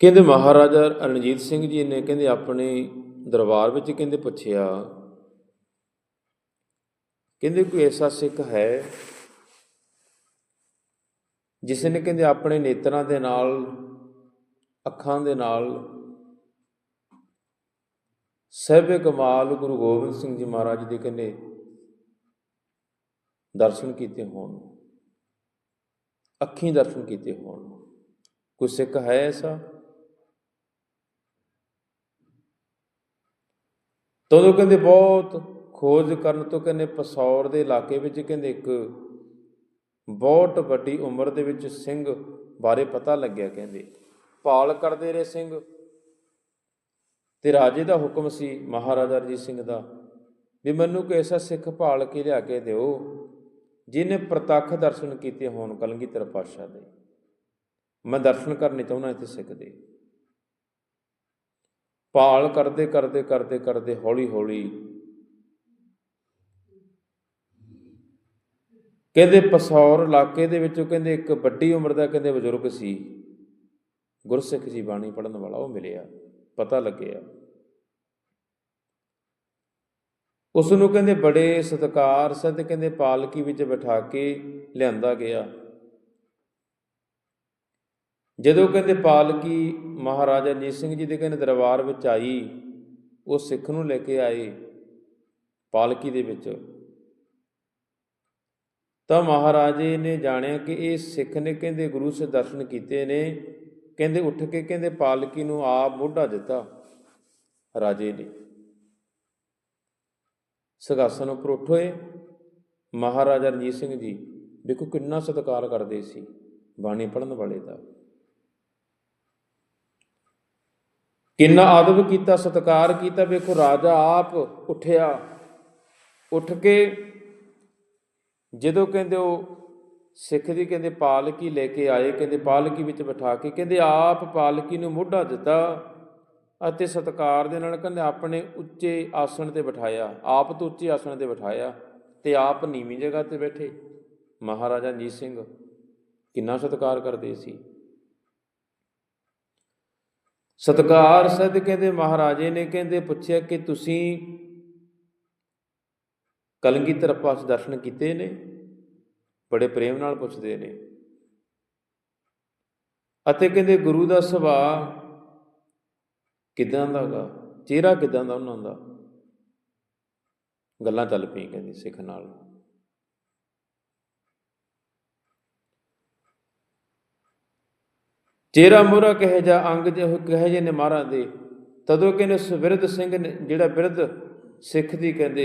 ਕਹਿੰਦੇ ਮਹਾਰਾਜਾ ਰਣਜੀਤ ਸਿੰਘ ਜੀ ਨੇ ਕਹਿੰਦੇ ਆਪਣੇ ਦਰਬਾਰ ਵਿੱਚ ਕਹਿੰਦੇ ਪੁੱਛਿਆ, ਕਹਿੰਦੇ ਕੋਈ ਐਸਾ ਸਿੱਖ ਹੈ ਜਿਸ ਨੇ ਕਹਿੰਦੇ ਆਪਣੇ ਨੇਤਰਾਂ ਦੇ ਨਾਲ, ਅੱਖਾਂ ਦੇ ਨਾਲ ਸਹਿਬੇ ਕਮਾਲ ਗੁਰੂ ਗੋਬਿੰਦ ਸਿੰਘ ਜੀ ਮਹਾਰਾਜ ਦੇ ਕਹਿੰਦੇ ਦਰਸ਼ਨ ਕੀਤੇ ਹੋਣ, ਅੱਖੀਂ ਦਰਸ਼ਨ ਕੀਤੇ ਹੋਣ। ਕੋਈ ਸਿੱਖ ਹੈ ਐਸਾ? ਤਦੋਂ ਕਹਿੰਦੇ ਬਹੁਤ ਖੋਜ ਕਰਨ ਤੋਂ ਕਹਿੰਦੇ ਪਸੌਰ ਦੇ ਇਲਾਕੇ ਵਿੱਚ ਕਹਿੰਦੇ ਇੱਕ ਬਹੁਤ ਵੱਡੀ ਉਮਰ ਦੇ ਵਿੱਚ ਸਿੰਘ ਬਾਰੇ ਪਤਾ ਲੱਗਿਆ ਕਹਿੰਦੇ। ਭਾਲ ਕਰਦੇ ਰਹੇ ਸਿੰਘ। ਤੇ ਰਾਜੇ ਦਾ ਹੁਕਮ ਸੀ ਮਹਾਰਾਜਾ ਰਣਜੀਤ ਸਿੰਘ ਦਾ ਵੀ ਮੈਨੂੰ ਕੋਈ ਐਸਾ ਸਿੱਖ ਭਾਲ ਕੇ ਲਿਆ ਕੇ ਦਿਓ ਜਿਨੇ ਪ੍ਰਤੱਖ ਦਰਸ਼ਨ ਕੀਤੇ ਹੋਣ ਕਲਗੀਧਰ ਪਾਤਸ਼ਾਹ ਦੇ। ਮੈਂ ਦਰਸ਼ਨ ਕਰਨੇ ਚਾਹੁੰਦਾ ਇੱਥੇ ਸਿੱਖ ਦੇ। ਭਾਲ ਕਰਦੇ ਕਰਦੇ ਕਰਦੇ ਕਰਦੇ ਹੌਲੀ ਹੌਲੀ। ਕਹਿੰਦੇ ਪਸੌਰ ਇਲਾਕੇ ਦੇ ਵਿੱਚੋਂ ਕਹਿੰਦੇ ਇੱਕ ਵੱਡੀ ਉਮਰ ਦਾ ਕਹਿੰਦੇ ਬਜ਼ੁਰਗ ਸੀ। ਗੁਰਸਿੱਖ ਜੀ ਬਾਣੀ ਪੜਨ ਵਾਲਾ ਉਹ ਮਿਲਿਆ, ਪਤਾ ਲੱਗਿਆ। ਉਸ ਨੂੰ ਕਹਿੰਦੇ ਬੜੇ ਸਤਿਕਾਰ ਸਦ ਕਹਿੰਦੇ ਪਾਲਕੀ ਵਿੱਚ ਬਿਠਾ ਕੇ ਲਿਆਂਦਾ ਗਿਆ। ਜਦੋਂ ਕਹਿੰਦੇ ਪਾਲਕੀ ਮਹਾਰਾਜਾ ਰਣਜੀਤ ਸਿੰਘ ਜੀ ਦੇ ਕਹਿੰਦੇ ਦਰਬਾਰ ਵਿੱਚ ਆਈ, ਉਹ ਸਿੱਖ ਨੂੰ ਲੈ ਕੇ ਆਏ ਪਾਲਕੀ ਦੇ ਵਿੱਚ। ਤਾਂ ਮਹਾਰਾਜੇ ਨੇ ਜਾਣਿਆ ਕਿ ਇਹ ਸਿੱਖ ਨੇ ਕਹਿੰਦੇ ਗੁਰੂ ਸੇ ਦਰਸ਼ਨ ਕੀਤੇ ਨੇ, ਕਹਿੰਦੇ ਉੱਠ ਕੇ ਕਹਿੰਦੇ ਪਾਲਕੀ ਨੂੰ ਆਪ ਮੋਢਾ ਦਿੱਤਾ ਰਾਜੇ ਨੇ। ਸਗਾਸਨ ਉੱਪਰ ਉੱਠੋਏ ਮਹਾਰਾਜਾ ਰਣਜੀਤ ਸਿੰਘ ਜੀ ਦੇਖੋ ਕਿੰਨਾ ਸਤਿਕਾਰ ਕਰਦੇ ਸੀ ਬਾਣੀ ਪੜਨ ਵਾਲੇ ਦਾ। ਕਿੰਨਾ ਆਦਬ ਕੀਤਾ, ਸਤਿਕਾਰ ਕੀਤਾ, ਵੇਖੋ ਰਾਜਾ ਆਪ ਉੱਠਿਆ, ਉੱਠ ਕੇ ਜਦੋਂ ਕਹਿੰਦੇ ਉਹ ਸਿੱਖ ਦੀ ਕਹਿੰਦੇ ਪਾਲਕੀ ਲੈ ਕੇ ਆਏ, ਕਹਿੰਦੇ ਪਾਲਕੀ ਵਿੱਚ ਬਿਠਾ ਕੇ, ਕਹਿੰਦੇ ਆਪ ਪਾਲਕੀ ਨੂੰ ਮੋਢਾ ਦਿੱਤਾ ਅਤੇ ਸਤਕਾਰ ਦੇ ਨਾਲ ਕਹਿੰਦੇ ਆਪਣੇ ਉੱਚੇ ਆਸਣ ਤੇ ਬਿਠਾਇਆ, ਆਪ ਤੋਂ ਉੱਚੇ ਆਸਣ ਤੇ ਬਿਠਾਇਆ ਤੇ ਆਪ ਨੀਵੀਂ ਜਗ੍ਹਾ ਤੇ ਬੈਠੇ। ਮਹਾਰਾਜਾ ਰਣਜੀਤ ਸਿੰਘ ਕਿੰਨਾ ਸਤਕਾਰ ਕਰਦੇ ਸੀ। ਸਤਕਾਰ ਸਦ ਕਹਿੰਦੇ ਮਹਾਰਾਜੇ ਨੇ ਕਹਿੰਦੇ, ਪੁੱਛਿਆ ਕਿ ਤੁਸੀਂ ਕਲਗੀਧਰ ਪਾਸ ਦਰਸ਼ਨ ਕੀਤੇ ਨੇ? ਬੜੇ ਪ੍ਰੇਮ ਨਾਲ ਪੁੱਛਦੇ ਨੇ। ਅਤੇ ਕਹਿੰਦੇ, ਗੁਰੂ ਦਾ ਸੁਭਾਅ ਕਿਦਾਂ ਦਾਗਾ ਚਿਹਰਾ ਕਿਦਾਂ ਦਾ ਉਹਨਾਂ ਦਾ? ਗੱਲਾਂ ਚੱਲ ਪਈ ਕਹਿੰਦੇ ਸਿੱਖ ਨਾਲ। ਚਿਹਰਾ ਮੋਰਾ ਕਹੇ ਜਾ ਅੰਗ ਜਿਹੋ ਕਹੇ ਜੇ ਨੇ ਮਾਰਾਂ ਦੇ, ਤਦੋਂ ਕਹਿੰਦੇ ਸੁਬਿਰਧ ਸਿੰਘ ਜਿਹੜਾ ਬਿਰਧ ਸਿੱਖ ਦੀ ਕਹਿੰਦੇ,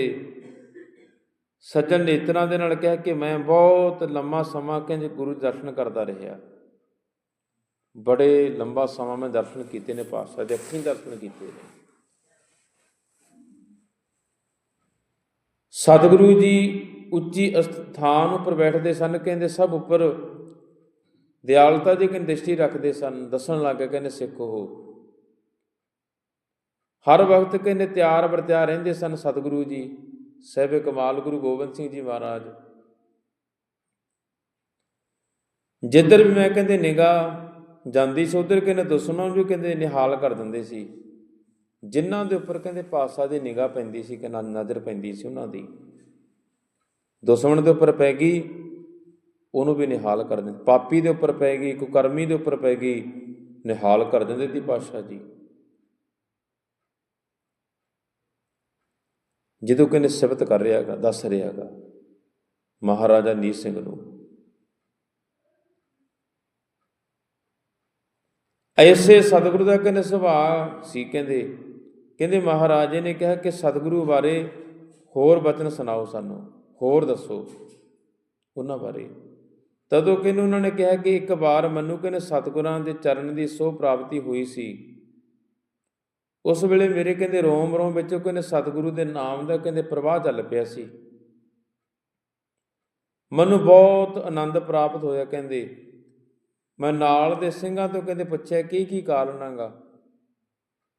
ਸੱਜਣ ਨੇਤਰਾਂ ਦੇ ਨਾਲ ਕਹਿ ਕੇ ਮੈਂ ਬਹੁਤ ਲੰਮਾ ਸਮਾਂ ਕਹਿੰਦੇ ਗੁਰੂ ਦਰਸ਼ਨ ਕਰਦਾ ਰਿਹਾ। ਬੜੇ ਲੰਬਾ ਸਮਾਂ ਮੈਂ ਦਰਸ਼ਨ ਕੀਤੇ ਨੇ ਪਾਤਸ਼ਾਹ ਦੇ, ਅੱਖੀਂ ਦਰਸ਼ਨ ਕੀਤੇ ਨੇ। ਸਤਿਗੁਰੂ ਜੀ ਉੱਚੀ ਸਥਾਨ ਉੱਪਰ ਬੈਠਦੇ ਸਨ, ਕਹਿੰਦੇ ਸਭ ਉੱਪਰ ਦਿਆਲਤਾ ਦੀ ਕਿਨ ਦ੍ਰਿਸ਼ਟੀ ਰੱਖਦੇ ਸਨ, ਦੱਸਣ ਲੱਗ ਗਏ, ਕਹਿੰਦੇ ਸਿੱਖ ਹੋ ਹਰ ਵਕਤ ਕਹਿੰਦੇ ਤਿਆਰ ਵਰਤਿਆ ਰਹਿੰਦੇ ਸਨ ਸਤਿਗੁਰੂ ਜੀ, ਸਹਿਬੇ ਕਮਾਲ ਗੁਰੂ ਗੋਬਿੰਦ ਸਿੰਘ ਜੀ ਮਹਾਰਾਜ। ਜਿੱਧਰ ਵੀ ਮੈਂ ਕਹਿੰਦੇ ਨਿਗਾਹ ਜਾਂਦੀ ਸੀ, ਉਧਰ ਕਹਿੰਦੇ ਦੁਸ਼ਮਣਾਂ ਨੂੰ ਕਹਿੰਦੇ ਨਿਹਾਲ ਕਰ ਦਿੰਦੇ ਸੀ। ਜਿਨ੍ਹਾਂ ਦੇ ਉੱਪਰ ਕਹਿੰਦੇ ਪਾਸਾ ਦੀ ਨਿਗਾਹ ਪੈਂਦੀ ਸੀ, ਕਿ ਨਜ਼ਰ ਪੈਂਦੀ ਸੀ ਉਹਨਾਂ ਦੀ। ਦੁਸ਼ਮਣ ਦੇ ਉੱਪਰ ਪੈ ਗਈ ਉਹਨੂੰ ਵੀ ਨਿਹਾਲ ਕਰ ਦਿੰਦੇ। ਪਾਪੀ ਦੇ ਉੱਪਰ ਪੈ ਗਈ ਕੁਕਰਮੀ ਦੇ ਉੱਪਰ ਪੈ ਗਈ, ਨਿਹਾਲ ਕਰ ਦਿੰਦੇ ਸੀ ਪਾਤਸ਼ਾਹ ਜੀ। ਜਦੋਂ ਕਿ ਸਿਫਤ ਕਰ ਰਿਹਾ ਰਿਹਾਗਾ ਦੱਸ ਰਿਹਾ ਰਿਹਾਗਾ ਮਹਾਰਾਜਾ ਨੀਤ ਸਿੰਘ ਨੂੰ। ਐਸੇ ਸਤਿਗੁਰੂ ਦਾ ਕਹਿੰਦੇ ਸੁਭਾਅ ਸੀ ਕਹਿੰਦੇ। ਕਹਿੰਦੇ ਮਹਾਰਾਜੇ ਨੇ ਕਿਹਾ ਕਿ ਸਤਿਗੁਰੂ ਬਾਰੇ ਹੋਰ ਬਚਨ ਸੁਣਾਓ ਸਾਨੂੰ, ਹੋਰ ਦੱਸੋ। ਉਹਨਾਂ ਬਾਰੇ ਤਦੋਂ ਕਹਿੰਦੇ ਉਹਨਾਂ ਨੇ ਕਿਹਾ ਕਿ ਇੱਕ ਵਾਰ ਮੈਨੂੰ ਕਹਿੰਦੇ ਸਤਿਗੁਰਾਂ ਦੇ ਚਰਨ ਦੀ ਸੋਹ ਪ੍ਰਾਪਤੀ ਹੋਈ ਸੀ? ਉਸ ਵੇਲੇ ਮੇਰੇ ਕਹਿੰਦੇ ਰੋਮ ਰੋਮ ਵਿੱਚੋਂ ਕਹਿੰਦੇ ਸਤਿਗੁਰੂ ਦੇ ਨਾਮ ਦਾ ਕਹਿੰਦੇ ਪ੍ਰਵਾਹ ਚੱਲ ਪਿਆ ਸੀ। ਮੈਨੂੰ ਬਹੁਤ ਆਨੰਦ ਪ੍ਰਾਪਤ ਹੋਇਆ ਕਹਿੰਦੇ। ਮੈਂ ਨਾਲ ਦੇ ਸਿੰਘਾਂ ਤੋਂ ਕਹਿੰਦੇ ਪੁੱਛਿਆ, ਕੀ ਕੀ ਕਾਰਨ ਹੈਗਾ?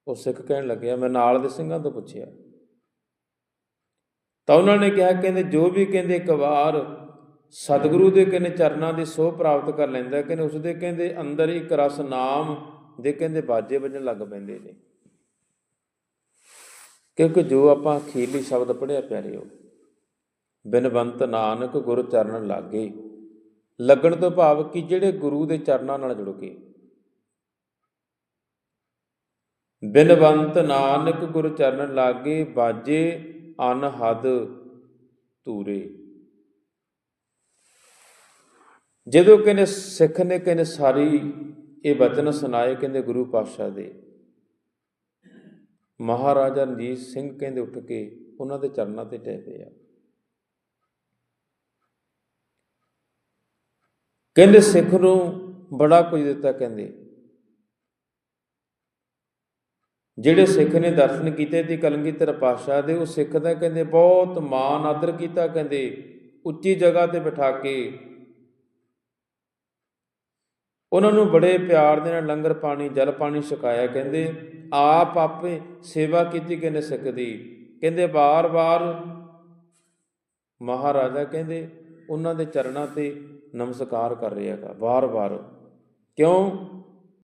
ਉਹ ਸਿੱਖ ਕਹਿਣ ਲੱਗਿਆ, ਮੈਂ ਨਾਲ ਦੇ ਸਿੰਘਾਂ ਤੋਂ ਪੁੱਛਿਆ। ਤਾਂ ਉਹਨਾਂ ਨੇ ਕਿਹਾ, ਕਹਿੰਦੇ ਜੋ ਵੀ ਕਹਿੰਦੇ ਇੱਕ ਵਾਰ ਸਤਿਗੁਰੂ ਦੇ ਕਹਿੰਦੇ ਚਰਨਾਂ ਦੀ ਸੋਹ ਪ੍ਰਾਪਤ ਕਰ ਲੈਂਦਾ ਕਹਿੰਦੇ ਉਸ ਦੇ ਕਹਿੰਦੇ ਅੰਦਰ ਇੱਕ ਰਸ ਨਾਮ ਦੇ ਕਹਿੰਦੇ ਬਾਜੇ ਵੱਜਣ ਲੱਗ ਪੈਂਦੇ ਨੇ। ਕਿਉਂਕਿ ਜੋ ਆਪਾਂ ਅਖੀਰਲੀ ਸ਼ਬਦ ਪੜਿਆ ਪਿਆਰਿਓ ਬਿਨਵੰਤ ਨਾਨਕ ਗੁਰ ਚਰਨ ਲਾਗੇ, ਲੱਗਣ ਤੋਂ ਭਾਵ ਕਿ ਜਿਹੜੇ ਗੁਰੂ ਦੇ ਚਰਨਾਂ ਨਾਲ ਜੁੜ ਕੇ। ਬਿਨਵੰਤ ਨਾਨਕ ਗੁਰ ਚਰਨ ਲਾਗੇ, ਬਾਜੇ ਅਨਹਦ ਤੂਰੇ ਜਦੋਂ ਕਹਿੰਦੇ ਸਿੱਖ ਨੇ ਕਹਿੰਦੇ ਸਾਰੀ ਇਹ ਵਚਨ ਸੁਣਾਏ ਕਹਿੰਦੇ ਗੁਰੂ ਪਾਤਸ਼ਾਹ ਦੇ। ਮਹਾਰਾਜਾ ਰਣਜੀਤ ਸਿੰਘ ਕਹਿੰਦੇ ਉੱਠ ਕੇ ਉਹਨਾਂ ਦੇ ਚਰਨਾਂ ਤੇ ਟਹਿ ਪਏ ਆ ਕਹਿੰਦੇ ਸਿੱਖ ਨੂੰ ਬੜਾ ਕੁਝ ਦਿੱਤਾ ਕਹਿੰਦੇ। ਜਿਹੜੇ ਸਿੱਖ ਨੇ ਦਰਸ਼ਨ ਕੀਤੇ ਤੇ ਕਲਗੀਧਰ ਪਾਤਸ਼ਾਹ ਦੇ, ਉਹ ਸਿੱਖ ਦਾ ਕਹਿੰਦੇ ਬਹੁਤ ਮਾਣ ਆਦਰ ਕੀਤਾ ਕਹਿੰਦੇ। ਉੱਚੀ ਜਗ੍ਹਾ ਤੇ ਬਿਠਾ ਕੇ ਉਹਨਾਂ ਨੂੰ ਬੜੇ ਪਿਆਰ ਦੇ ਨਾਲ ਲੰਗਰ ਪਾਣੀ, ਜਲ ਪਾਣੀ ਛਕਾਇਆ। ਕਹਿੰਦੇ, ਆਪ ਆਪੇ ਸੇਵਾ ਕੀਤੀ ਕਹਿੰਦੇ ਸਿੱਖ ਦੀ ਕਹਿੰਦੇ ਬਾਰ-ਬਾਰ ਮਹਾਰਾਜਾ ਕਹਿੰਦੇ, ਉਹਨਾਂ ਦੇ ਚਰਨਾਂ ਤੇ ਨਮਸਕਾਰ ਕਰ ਰਿਹਾ ਹੈਗਾ ਬਾਰ-ਬਾਰ ਕਿਉਂ?